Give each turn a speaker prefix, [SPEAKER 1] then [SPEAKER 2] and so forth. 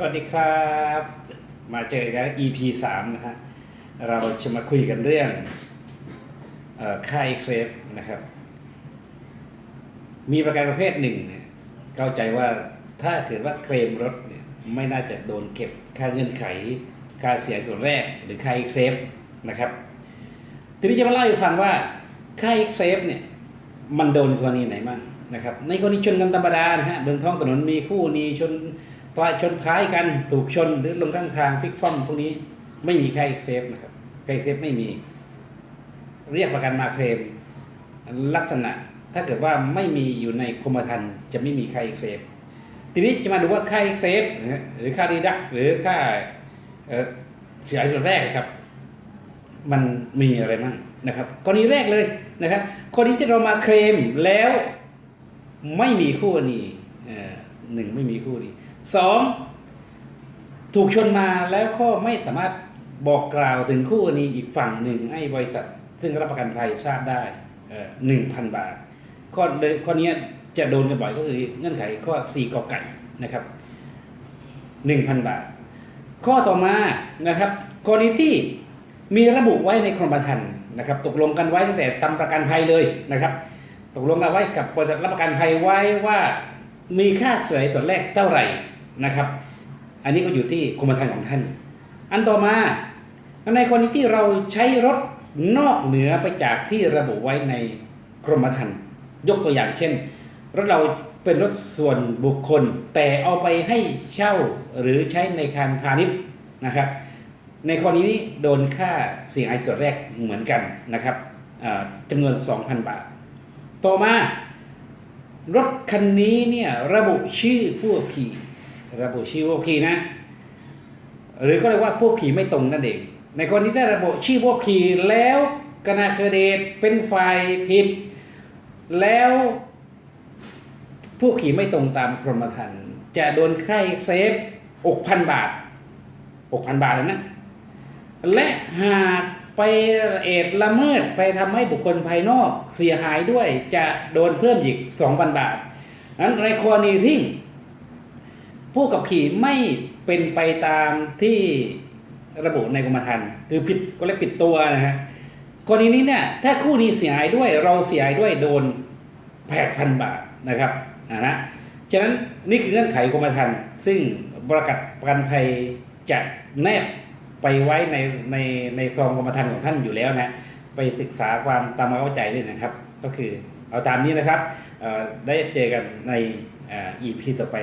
[SPEAKER 1] สวัสดีครับ มาเจอกัน EP 3นะฮะ เราจะมาคุยกันเรื่องเอค่า x f นะครับ มีประกันประเภทหนึ่งเนี่ยเข้าใจว่าถ้าเกิดว่าเคลมรถเนี่ยไม่น่าจะโดนเก็บค่าเงื่อนไข ค่าเสียส่วนแรกหรือค่า x f นะครับ ทีนี้จะมาเล่าให้ฟังว่าค่า x f เนี่ยมันโดนกรณีไหนบ้างนะครับ ในกรณีชนกันธรรมดานะฮะบนท้องถนนมีคู่นีชน ตายชนท้ายกันถูกชนหรือลงข้างทางพลิกคว่ำพวกนี้ไม่มีใค่า x f นะครับใค่า x f ไม่มี เรียกประกันมาเคลมลักษณะถ้าเกิดว่าไม่มีอยู่ในกรมธรรม์จะไม่มีค่า x f ทีนี้จะมาดูว่าค่า x f นะฮะหรือค่าดีดักหรือค่าเสียหายส่วนแรกครับ มันมีอะไรบ้างนะครับกรณีแรกเลยนะครับกรณีที่เรามาเคลมแล้วไม่มีคู่กรณีเอ่อหนึ่งไม่มีคู่กรณี สองถูกชนมาแล้วก็ไม่สามารถบอกกล่าวถึงคู่กรณีอีกฝั่งหนึ่งให้บริษัท ซึ่งรับประกันภัยทราบได้หนึ่งพันบาท ข้อข้อนี้จะโดนกันบ่อยก็คือเงื่อนไขข้อสี่กอไก่นะครับหนึ่งพันบาท ข้อต่อมานะครับกรณีที่มีระบุไว้ในกรมธรรม์นะครับ ตกลงกันไว้ตั้งแต่ทำประกันภัยเลยนะครับ ตกลงกันไว้กับบริษัทรับประกันภัยไว้ว่า มีค่าเสียหายส่วนแรกเท่าไหร่นะครับ อันนี้ก็อยู่ที่กรมธรรม์ของท่าน อันต่อมาในกรณีที่เราใช้รถนอกเหนือไปจากที่ระบุไว้ในกรมธรรม์ยกตัวอย่างเช่น รถเราเป็นรถส่วนบุคคล แต่เอาไปให้เช่าหรือใช้ในการพาณิชย์นะครับ ในกรณีนี้โดนค่าเสียหายส่วนแรกเหมือนกันนะครับจำนวน 2,000 บาท ต่อมา รถคันนี้เนี่ยระบุชื่อผู้ขับขี่ ระบุชื่อผู้ขับขี่นะ หรือก็เรียกว่าผู้ขี่ไม่ตรงนั่นเอง ในกรณีที่ระบุชื่อผู้ขี่แล้วขณะเกิดเหตุเป็นฝ่ายผิด แล้วผู้ขี่ไม่ตรงตามกรมธรรม์จะโดนค่าเซฟอกพันบาทอกพันบาทเลยนะ และหาก ไปเอดละเมิดไปทำให้บุคคลภายนอกเสียหายด้วยจะโดนเพิ่มอีก2,000บาทนั้นในกรณีที่ผู้ขับขี่ไม่เป็นไปตามที่ระบุในกรมธรรม์คือผิดก็เลยปิดตัวนะฮะกรณีนี้เนี่ยถ้าคู่นี้เสียหายด้วยเราเสียหายด้วยโดน8,000บาทนะครับอ่านะฉะนั้นนี่คือเงื่อนไขกรมธรรม์ซึ่งประกันประกันภัยจะแนบ ไปไว้ในในในซองกรรมธรรมของท่านอยู่แล้วนะไปศึกษาความตามเข้าใจด้วยนะครับ ก็คือเอาตามนี้นะครับได้เจอกันในอีพีต่อไป